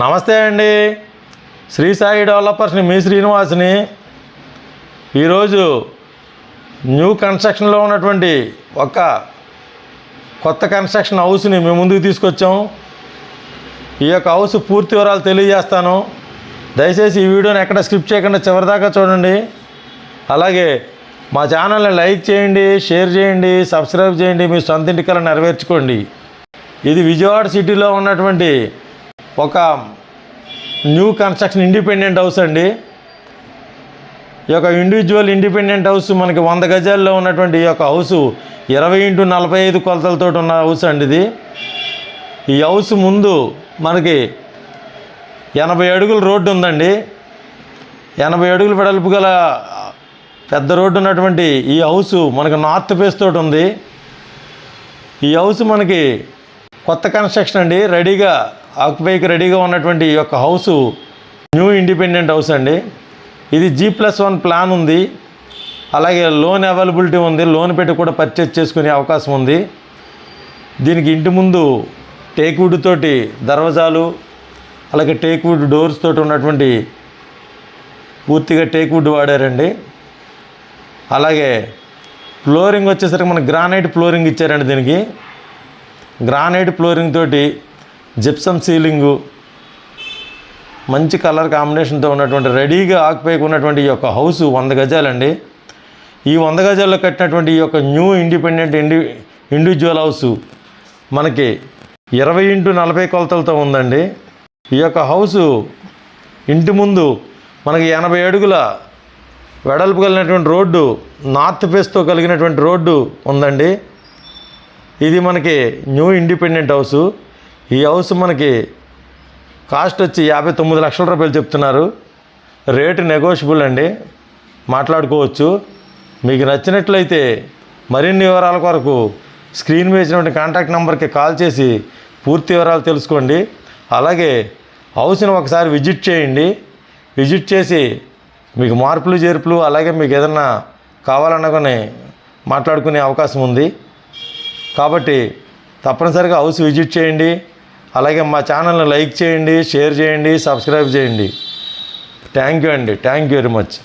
నమస్తే అండి. శ్రీ సాయి డెవలపర్స్ని మీ శ్రీనివాస్ని ఈరోజు న్యూ కన్స్ట్రక్షన్లో ఉన్నటువంటి ఒక కొత్త కన్స్ట్రక్షన్ హౌస్ని మేము ముందుకు తీసుకొచ్చాం. ఈ యొక్క హౌస్ పూర్తి వివరాలు తెలియజేస్తాను. దయచేసి ఈ వీడియోని ఎక్కడ స్క్రిప్ట్ చేయకుండా చివరిదాకా చూడండి. అలాగే మా ఛానల్ని లైక్ చేయండి షేర్ చేయండి సబ్స్క్రైబ్ చేయండి మీ సొంత ఇంటికల్లా నెరవేర్చుకోండి. ఇది విజయవాడ సిటీలో ఉన్నటువంటి ఒక న్యూ కన్స్ట్రక్షన్ ఇండిపెండెంట్ హౌస్ అండి. ఈ యొక్క ఇండివిజువల్ ఇండిపెండెంట్ హౌస్ మనకి వంద గజాల్లో ఉన్నటువంటి ఈ యొక్క హౌస్ ఇరవై ఇంటూ నలభై ఐదు కొలతలతో ఉన్న హౌస్ అండి ఇది. ఈ హౌస్ ముందు మనకి ఎనభై అడుగుల రోడ్డు ఉందండి. ఎనభై అడుగుల వెడల్పు గల పెద్ద రోడ్డు ఉన్నటువంటి ఈ హౌస్ మనకి నార్త్ ఫేస్ తోటి ఉంది. ఈ హౌస్ మనకి కొత్త కన్స్ట్రక్షన్ అండి. రెడీగా ఆక్యుపైకి రెడీగా ఉన్నటువంటి ఈ యొక్క హౌసు న్యూ ఇండిపెండెంట్ హౌస్ అండి. ఇది జీ ప్లస్ వన్ ప్లాన్ ఉంది. అలాగే లోన్ అవైలబిలిటీ ఉంది. లోన్ పెట్టి కూడా పర్చేజ్ చేసుకునే అవకాశం ఉంది. దీనికి ఇంటి ముందు టేక్వుడ్ తోటి దర్వాజాలు అలాగే టేక్వుడ్ డోర్స్ తోటి ఉన్నటువంటి పూర్తిగా టేక్వుడ్ వాడారండి. అలాగే ఫ్లోరింగ్ వచ్చేసరికి మనకి గ్రానైట్ ఫ్లోరింగ్ ఇచ్చారండి దీనికి. గ్రానైట్ ఫ్లోరింగ్ తోటి జిప్సమ్ సీలింగు మంచి కలర్ కాంబినేషన్తో ఉన్నటువంటి రెడీగా ఆక్యుపైకి ఉన్నటువంటి ఈ యొక్క హౌస్ వంద గజాలండి. ఈ వంద గజాల్లో కట్టినటువంటి ఈ యొక్క new independent indi individual house మనకి ఇరవై ఇంటూ నలభై కొలతలతో ఉందండి. ఈ యొక్క హౌసు ఇంటి ముందు మనకి ఎనభై అడుగుల వెడల్పు కలిగినటువంటి రోడ్డు నార్త్ ఫేస్తో కలిగినటువంటి రోడ్డు ఉందండి. ఇది మనకి న్యూ ఇండిపెండెంట్ హౌసు. ఈ హౌస్ మనకి కాస్ట్ వచ్చి యాభై తొమ్మిది లక్షల రూపాయలు చెప్తున్నారు. రేటు నెగోషియబుల్ అండి. మాట్లాడుకోవచ్చు. మీకు నచ్చినట్లయితే మరిన్ని వివరాల కొరకు స్క్రీన్ మీద ఇచ్చినటువంటి కాంటాక్ట్ నెంబర్కి కాల్ చేసి పూర్తి వివరాలు తెలుసుకోండి. అలాగే హౌస్ని ఒకసారి విజిట్ చేయండి. విజిట్ చేసి మీకు మార్పులు చేర్పులు అలాగే మీకు ఏదన్నా కావాలన్నా మాట్లాడుకునే అవకాశం ఉంది. కాబట్టి తప్పనిసరిగా హౌస్ విజిట్ చేయండి. అలాగే మా ఛానల్ని లైక్ చేయండి షేర్ చేయండి సబ్స్క్రైబ్ చేయండి. థ్యాంక్ యూ అండి. Thank you very much.